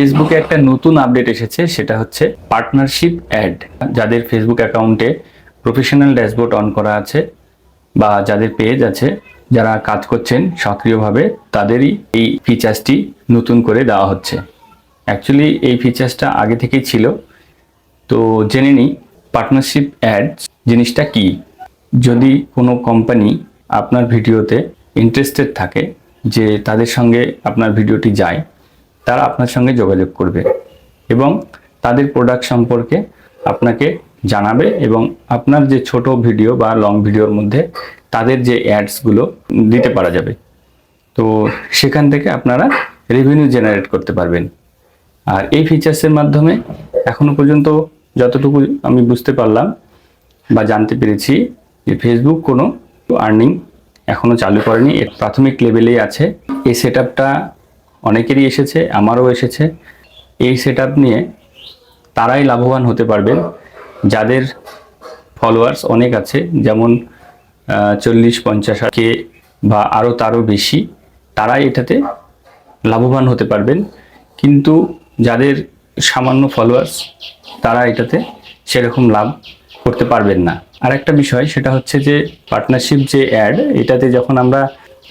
ফেসবুকে একটা নতুন আপডেট এসেছে, সেটা হচ্ছে পার্টনারশিপ অ্যাড যাদের ফেসবুক অ্যাকাউন্টে প্রফেশনাল ড্যাশবোর্ড অন করা আছে বা যাদের পেজ আছে, যারা কাজ করছেন সক্রিয়ভাবে, তাদেরই এই ফিচার্সটি নতুন করে দেওয়া হচ্ছে। অ্যাকচুয়ালি এই ফিচার্সটা আগে থেকেই ছিল। তো জেনে নিই পার্টনারশিপ অ্যাড জিনিসটা কি? যদি কোনো কোম্পানি আপনার ভিডিওতে ইন্টারেস্টেড থাকে, যে তাদের সঙ্গে আপনার ভিডিওটি যায় তারা আপনার সঙ্গে যোগাযোগ করবে এবং তাদের প্রোডাক্ট সম্পর্কে আপনাকে জানাবে এবং আপনার যে ছোট ভিডিও বা লং ভিডিওর মধ্যে তাদের যে অ্যাডসগুলো দিতে পারা যাবে। তো সেখান থেকে আপনারা রেভিনিউ জেনারেট করতে পারবেন। আর এই ফিচার্সের মাধ্যমে এখনও পর্যন্ত যতটুকু আমি বুঝতে পারলাম বা জানতে পেরেছি যে ফেসবুক কোনো আর্নিং এখনও চালু করেনি। এর প্রাথমিক লেভেলেই আছে। এই সেট অনেকেরই এসেছে, আমারও এসেছে। এই সেট নিয়ে তারাই লাভবান হতে পারবেন। যাদের ফলোয়ার্স অনেক আছে, যেমন চল্লিশ, পঞ্চাশ কে বা আরও তারও বেশি, তারাই এটাতে লাভবান হতে পারবেন। কিন্তু যাদের সামান্য ফলোয়ার্স তারা এটাতে সেরকম লাভ করতে পারবেন না। আর একটা বিষয়, সেটা হচ্ছে যে পার্টনারশিপ যে অ্যাড এটাতে যখন আমরা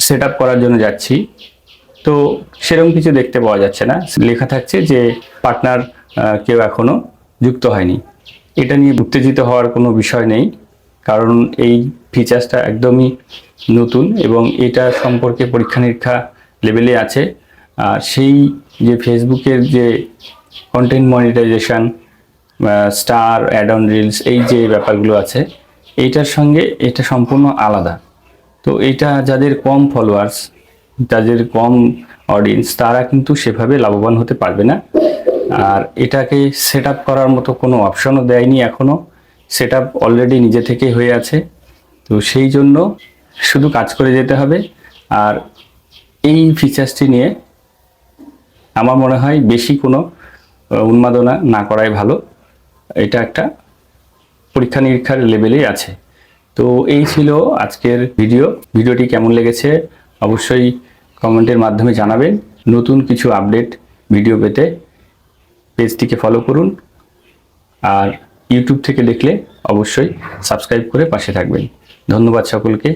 সেট করার জন্য যাচ্ছি তো সেরকম কিছু দেখতে পাওয়া যাচ্ছে না। লেখা থাকছে যে পার্টনার কেউ এখনও যুক্ত হয়নি। এটা নিয়ে উত্তেজিত হওয়ার কোনো বিষয় নেই, কারণ এই ফিচার্সটা একদমই নতুন এবং এটা সম্পর্কে পরীক্ষা নিরীক্ষা লেভেলে আছে। আর সেই যে ফেসবুকের যে content monetisation star ad on reels এই যে ব্যাপারগুলো আছে, এইটার সঙ্গে এটা সম্পূর্ণ আলাদা। তো এটা যাদের কম ফলোয়ার্স যাদের কম অডিয়েন্স তারা কিন্তু সেভাবে লাভবান হতে পারবে না। আর এটাকে সেট করার মতো কোনো অপশনও দেয়নি এখনও সেট অলরেডি নিজে থেকেই হয়ে আছে। তো সেই জন্য শুধু কাজ করে যেতে হবে। আর এই ফিচার্সটি নিয়ে আমার মনে হয় বেশি কোনো উন্মাদনা না করাই ভালো। এটা একটা পরীক্ষা নিরীক্ষার লেভেলেই আছে। তো এই ছিল আজকের ভিডিও ভিডিওটি কেমন লেগেছে? অবশ্যই কমেন্টের মাধ্যমে জানাবেন নতুন কিছু আপডেট ভিডিও পেতে পেজটিকে ফলো করুন আর ইউটিউব থেকে দেখলে অবশ্যই সাবস্ক্রাইব করে পাশে থাকবেন। ধন্যবাদ সকলকে।